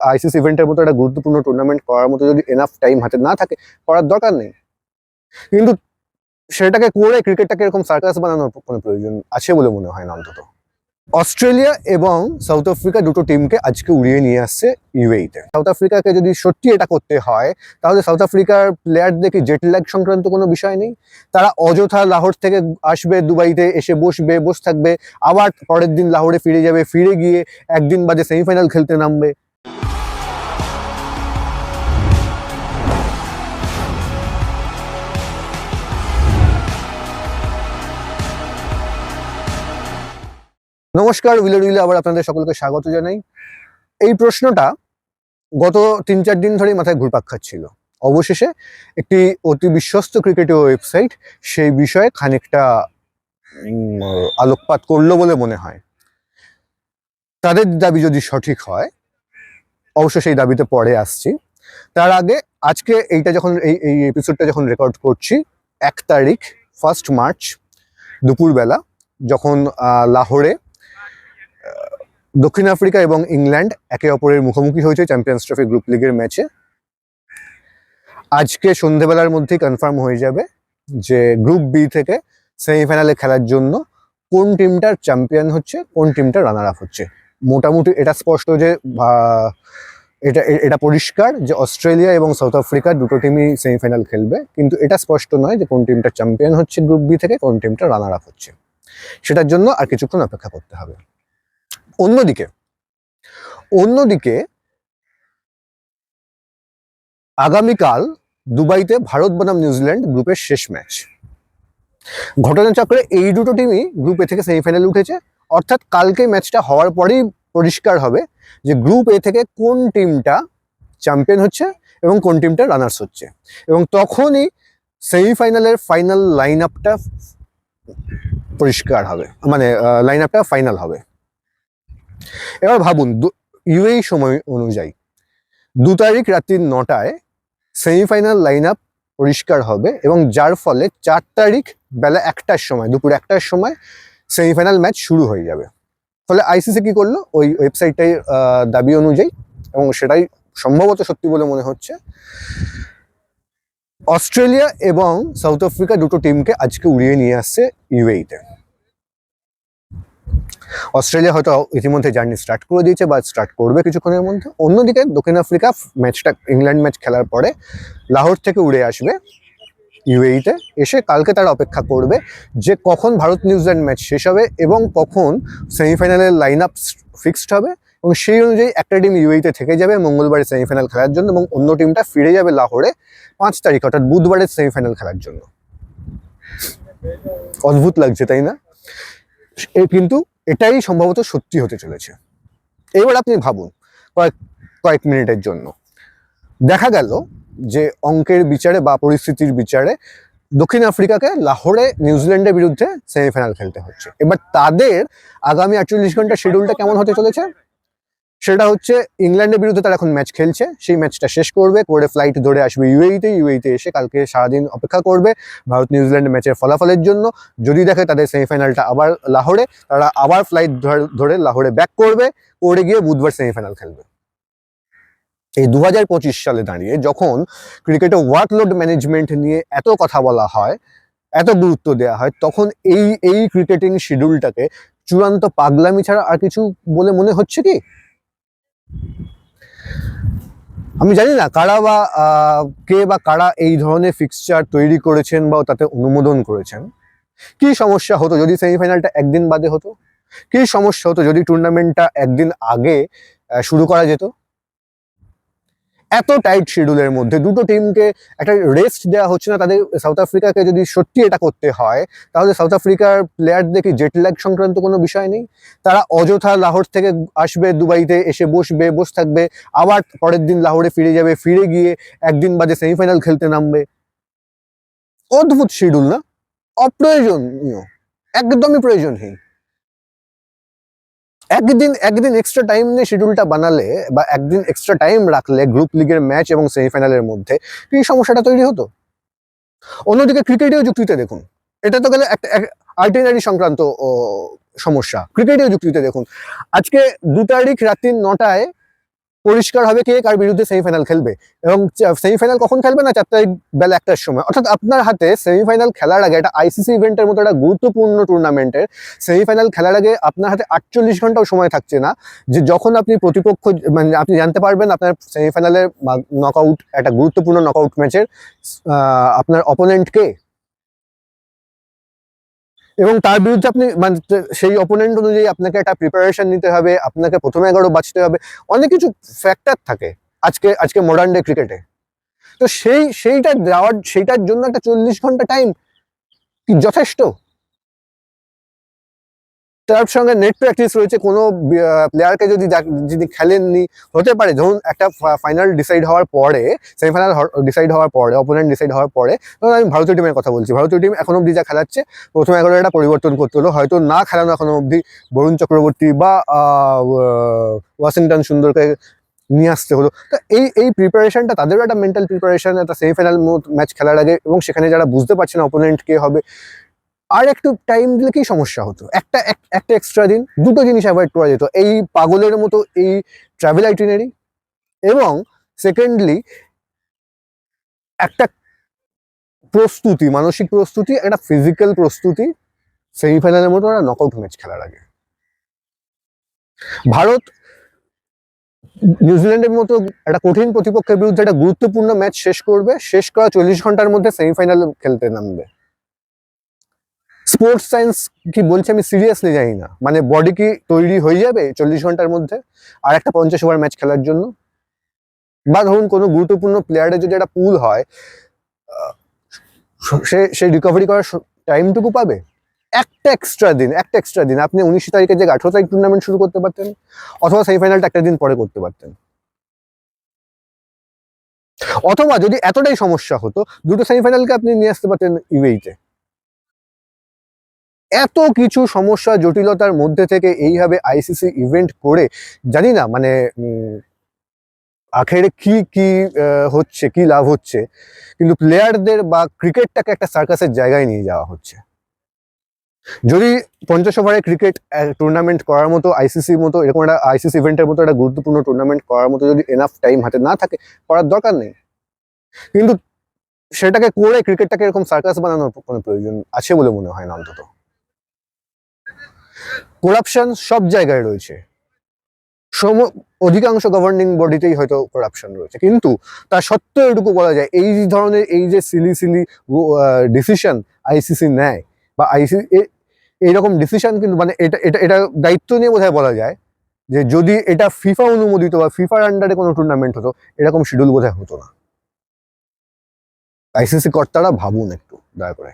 ICC ইভেন্টের মতো একটা গুরুত্বপূর্ণ টুর্নামেন্ট করার মতো যদি এনাফ টাইম হাতে না থাকে, করার দরকার নেই। কিন্তু সেটাকে করে ক্রিকেটটাকে এরকম সার্কাস বানানোর কোনো প্রয়োজন আছে বলে মনে হয় না অন্তত। অস্ট্রেলিয়া এবং সাউথ আফ্রিকা দুটো টিমকে আজকে উড়িয়ে নিয়ে আসছে ইউএইতে সাউথ আফ্রিকাকে যদি সত্যি এটা করতে হয়, তাহলে সাউথ আফ্রিকার প্লেয়ারদেরকে জেট ল্যাগ সংক্রান্ত কোনো বিষয় নেই? তারা অযথা লাহোর থেকে আসবে, দুবাইতে এসে বসবে, বসে থাকবে, আবার পরের দিন লাহোরে ফিরে যাবে, ফিরে গিয়ে একদিন বাদে সেমিফাইনাল খেলতে নামবে। নমস্কার, উইলে উইলে আবার আপনাদের সকলকে স্বাগত জানাই। এই প্রশ্নটা গত তিন চার দিন ধরেই মাথায় ঘুরপাক খাচ্ছিল। অবশেষে একটি অতি বিশ্বস্ত ক্রিকেটীয় ওয়েবসাইট সেই বিষয়ে খানিকটা আলোকপাত করল বলে মনে হয়। তাদের দাবি যদি সঠিক হয় অবশ্য সেই দাবিতে পরে আসছি। তার আগে আজকে এইটা যখন, এই এই এপিসোডটা যখন রেকর্ড করছি, এক তারিখ ফার্স্ট মার্চ দুপুরবেলা, যখন লাহোরে দক্ষিণ আফ্রিকা এবং ইংল্যান্ড একে অপরের মুখোমুখি হয়েছে চ্যাম্পিয়ন্স ট্রফি গ্রুপ লিগের ম্যাচে। আজকে সন্ধেবেলার মধ্যেই কনফার্ম হয়ে যাবে যে গ্রুপ বি থেকে সেমিফাইনালে খেলার জন্য কোন টিমটার চ্যাম্পিয়ন হচ্ছে, কোন টিমটা রানার আপ হচ্ছে। মোটামুটি এটা স্পষ্ট যে এটা এটা পরিষ্কার যে অস্ট্রেলিয়া এবং সাউথ আফ্রিকা দুটো টিমই সেমিফাইনাল খেলবে, কিন্তু এটা স্পষ্ট নয় যে কোন টিমটা চ্যাম্পিয়ন হচ্ছে গ্রুপ বি থেকে, কোন টিমটা রানার আপ হচ্ছে। সেটার জন্য আর কিছুক্ষণ অপেক্ষা করতে হবে। অন্যদিকে অন্যদিকে আগামীকাল দুবাইতে ভারত বনাম নিউজিল্যান্ড গ্রুপের শেষ ম্যাচ। ঘটনাচক্রে এই দুটো টিমই গ্রুপ এ থেকে সেমিফাইনালে উঠেছে। অর্থাৎ কালকে ম্যাচটা হওয়ার পরেই পরিষ্কার হবে যে গ্রুপ এ থেকে কোন টিমটা চ্যাম্পিয়ন হচ্ছে এবং কোন টিমটা রানার্স হচ্ছে। এবং তখনই সেমিফাইনালের ফাইনাল লাইন আপটা পরিষ্কার হবে। মানে লাইন আপটা ফাইনাল হবে। এবার ভাবুন ইউএই সময় অনুযায়ী দু তারিখ রাত্রি নটায় সেমিফাইনাল লাইন আপ পরিষ্কার হবে এবং যার ফলে চার তারিখ বেলা একটার সময়, দুপুর একটার সময় সেমিফাইনাল ম্যাচ শুরু হয়ে যাবে। ফলে আইসিসি কি করল? ওই ওয়েবসাইটটাই দাবি অনুযায়ী এবং সেটাই সম্ভবত সত্যি বলে মনে হচ্ছে। অস্ট্রেলিয়া এবং সাউথ আফ্রিকা দুটো টিমকে আজকে উড়িয়ে নিয়ে আসছে ইউএইতে অস্ট্রেলিয়া হয়তো ইতিমধ্যে জার্নি স্টার্ট করে দিয়েছে বা স্টার্ট করবে কিছুক্ষণের মধ্যে। অন্যদিকে দক্ষিণ আফ্রিকা ম্যাচটা, ইংল্যান্ড ম্যাচ খেলার পরে লাহোর থেকে উড়ে আসবে ইউএইতে। এসে কালকে তারা অপেক্ষা করবে যে কখন ভারত নিউজিল্যান্ড ম্যাচ শেষ হবে এবং কখন সেমিফাইনালের লাইন আপ ফিক্সড হবে এবং সেই অনুযায়ী একটা টিম ইউএইতে থেকে যাবে মঙ্গলবারে সেমিফাইনাল খেলার জন্য এবং অন্য টিমটা ফিরে যাবে লাহোরে পাঁচ তারিখ, অর্থাৎ বুধবারের সেমিফাইনাল খেলার জন্য। অদ্ভুত লাগছে, তাই না? কিন্তু এটাই সম্ভবত সত্যি হতে চলেছে। এবার আপনি ভাবুন, কয়েক কয়েক মিনিটের জন্য। দেখা গেল যে অঙ্কের বিচারে বা পরিস্থিতির বিচারে দক্ষিণ আফ্রিকাকে লাহোরে, নিউজিল্যান্ডের বিরুদ্ধে সেমিফাইনাল খেলতে হচ্ছে। এবার তাদের আগামী আটচল্লিশ ঘণ্টা শিডিউলটা কেমন হতে চলেছে? সেটা হচ্ছে ইংল্যান্ডের বিরুদ্ধে তারা এখন ম্যাচ খেলছে। সেই ম্যাচটা শেষ করবে, করে ফ্লাইট ধরে আসবে ইউএইতে ইউএইতে এসে কালকে সারাদিন অপেক্ষা করবে ভারত নিউজিল্যান্ড ম্যাচের ফলাফলের জন্য। যদি দেখে তাদের সেমিফাইনালটা আবার লাহোরে, তারা আবার ফ্লাইট ধরে লাহোরে ব্যাক করবে, করে গিয়ে বুধবার সেমিফাইনাল খেলবে। এই দু হাজার পঁচিশ সালে দাঁড়িয়ে যখন ক্রিকেটে ওয়ার্কলোড ম্যানেজমেন্ট নিয়ে এত কথা বলা হয়, এত গুরুত্ব দেওয়া হয়, তখন এই এই ক্রিকেটিং শিডিউলটাকে চূড়ান্ত পাগলামি ছাড়া আর কিছু বলে মনে হচ্ছে কি? আমি জানি না, কারা বা কে বা কারা এই ধরনের ফিক্সচার তৈরি করেছেন বা তাতে অনুমোদন করেছেন। কি সমস্যা হতো যদি সেমিফাইনালটা একদিন বাদে হতো? কি সমস্যা হতো যদি টুর্নামেন্টটা একদিন আগে শুরু করা যেত? এত টাইট শিডিউলের মধ্যে দুটো টিমকে একটা রেস্ট দেওয়া হচ্ছে না, তাদের সাউথ আফ্রিকাকে যদি সত্যি এটা করতে হয়, তাহলে সাউথ আফ্রিকার প্লেয়ারদেরকে জেট ল্যাগ সংক্রান্ত কোনো বিষয় নেই? তারা অযথা লাহোর থেকে আসবে, দুবাইতে এসে বসবে, বসে থাকবে, আবার পরের দিন লাহোরে ফিরে যাবে, ফিরে গিয়ে একদিন বাদে সেমিফাইনাল খেলতে নামবে। অদ্ভুত শিডিউল না? অপ্রয়োজনীয়, একদমই প্রয়োজনহীন। একদিন একদিন এক্সট্রা টাইম নিয়ে শিডিউলটা বানালে বা একদিন এক্সট্রা টাইম রাখলে গ্রুপ লিগের ম্যাচ এবং সেমিফাইনালের মধ্যে এই সমস্যাটা তৈরি হতো? অন্যদিকে ক্রিকেটেও যুক্তিতে দেখুন, এটা তো গেলে একটা আর্টিনারি সংক্রান্ত সমস্যা। ক্রিকেটেও যুক্তিতে দেখুন, আজকে দু তারিখ রাত্রি নটায় পরিষ্কার হবে কে কার বিরুদ্ধে সেমিফাইনাল খেলবে। এবং সেমিফাইনাল কখন খেলবে না? চারটায় বেলা একটার সময়। অর্থাৎ আপনার হাতে সেমিফাইনাল খেলার আগে একটা আইসিসি ইভেন্টের মতো একটা গুরুত্বপূর্ণ টুর্নামেন্টের সেমিফাইনাল খেলার আগে আপনার হাতে আটচল্লিশ ঘন্টাও সময় থাকছে না। যে যখন আপনি প্রতিপক্ষ মানে আপনি জানতে পারবেন আপনার সেমিফাইনালের নক আউট একটা গুরুত্বপূর্ণ নকআউট ম্যাচের আপনার অপোনেন্ট কে? এবং তার বিরুদ্ধে আপনি মানে সেই অপোনেন্ট অনুযায়ী আপনাকে একটা প্রিপারেশন নিতে হবে, আপনাকে প্রথমে এগারো বাঁচতে হবে, অনেক কিছু ফ্যাক্টর থাকে আজকে আজকে মডার্ন ডে ক্রিকেটে তো সেই, সেইটা দেওয়ার, সেইটার জন্য একটা চল্লিশ ঘণ্টা টাইম কি যথেষ্ট? তার সঙ্গে নেট প্র্যাকটিস রয়েছে। কোনো প্লেয়ারকে যদি যদি খেলেননি, হতে পারে। ধরুন, একটা ফাইনাল ডিসাইড হওয়ার পরে সেমিফাইনাল ডিসাইড হওয়ার পরে অপোনেন্ট ডিসাইড হওয়ার পরে, ধরুন আমি ভারতীয় টিমের কথা বলছি। ভারতীয় টিম এখন অব্দি যা খেলাচ্ছে, প্রথম এগারোটা পরিবর্তন করতে হলো। হয়তো না খেলানো এখনও অব্দি বরুণ চক্রবর্তী বা ওয়াশিংটন সুন্দরকে নিয়ে আসতে হলো। তো এই এই প্রিপারেশনটা তাদেরও একটা মেন্টাল প্রিপারেশন একটা সেমিফাইনাল ম্যাচ খেলার আগে, এবং সেখানে যারা বুঝতে পারছে না অপোনেন্ট কে হবে আর একটু টাইম দিলে কি সমস্যা হতো? একটা একটা এক্সট্রা দিন দুটো জিনিস অ্যাভয়েড করা যেত। এই পাগলের মতো এই ট্রাভেল আইটিনারি এবং সেকেন্ডলি একটা প্রস্তুতি, মানসিক প্রস্তুতি, একটা ফিজিক্যাল প্রস্তুতি সেমিফাইনালের মতো একটা নকআউট ম্যাচ খেলার আগে। ভারত, নিউজিল্যান্ডের মতো একটা কঠিন প্রতিপক্ষের বিরুদ্ধে একটা গুরুত্বপূর্ণ ম্যাচ শেষ করবে। শেষ করা চল্লিশ ঘণ্টার মধ্যে সেমিফাইনাল খেলতে নামবে। স্পোর্টস সায়েন্স কি বলছে আমি সিরিয়াসলি জানি না। মানে বডি কি তৈরি হয়ে যাবে চল্লিশ ঘণ্টার মধ্যে? আর একটা পঞ্চাশ ওভার ম্যাচ খেলার জন্য? বা ধরুন কোনো গুরুত্বপূর্ণ প্লেয়ারের যদি একটা পুল হয় সে সে রিকভারি করার টাইমটুকু পাবে? একটা এক্সট্রা দিন, একটা এক্সট্রা দিন। আপনি উনিশ তারিখে যে আঠেরো তারিখ টুর্নামেন্ট শুরু করতে পারতেন, অথবা সেমিফাইনালটা একটা দিন পরে করতে পারতেন। অথবা যদি এতটাই সমস্যা হতো, দুটো সেমিফাইনালকে আপনি নিয়ে আসতে পারতেন ইউএইতে এত কিছু সমস্যা জটিলতার মধ্যে থেকে এইভাবে আইসিসি ইভেন্ট করে, জানি না মানে আখেরে কি কি হচ্ছে, কি লাভ হচ্ছে, কিন্তু প্লেয়ারদের বা ক্রিকেটটাকে একটা সার্কাসের জায়গায় নিয়ে যাওয়া হচ্ছে। যদি পঞ্চাশ ওভারে ক্রিকেট টুর্নামেন্ট করার মতো আইসিসির মতো, এরকম একটা আইসিসি ইভেন্টের মতো, একটা গুরুত্বপূর্ণ টুর্নামেন্ট করার মতো যদি এনাফ টাইম হাতে না থাকে, করার দরকার নেই। কিন্তু সেটাকে করে ক্রিকেটটাকে এরকম সার্কাস বানানোর কোনো প্রয়োজন আছে বলে মনে হয় না অন্তত। করাপশন সব জায়গায় রয়েছে। সম, অধিকাংশ গভর্নিং বডিতেই হয়তো করাপশন রয়েছে। কিন্তু তা সত্ত্বেও এটুকু বলা যায়, এই ধরনের, এই যে সিলি সিলি ডিসিশন আইসিসি নেয়, বা আইসিসি এইরকম ডিসিশন কিন্তু মানে এটা এটা এটা দায়িত্ব নিয়ে বোধহয় বলা যায়, যে যদি এটা ফিফা অনুমোদিত বা ফিফার আন্ডারে কোনো টুর্নামেন্ট হতো, এরকম শিডিউল বোধহয় হতো না। আইসিসি কর্তারা ভাবুন একটু, দয়া করে।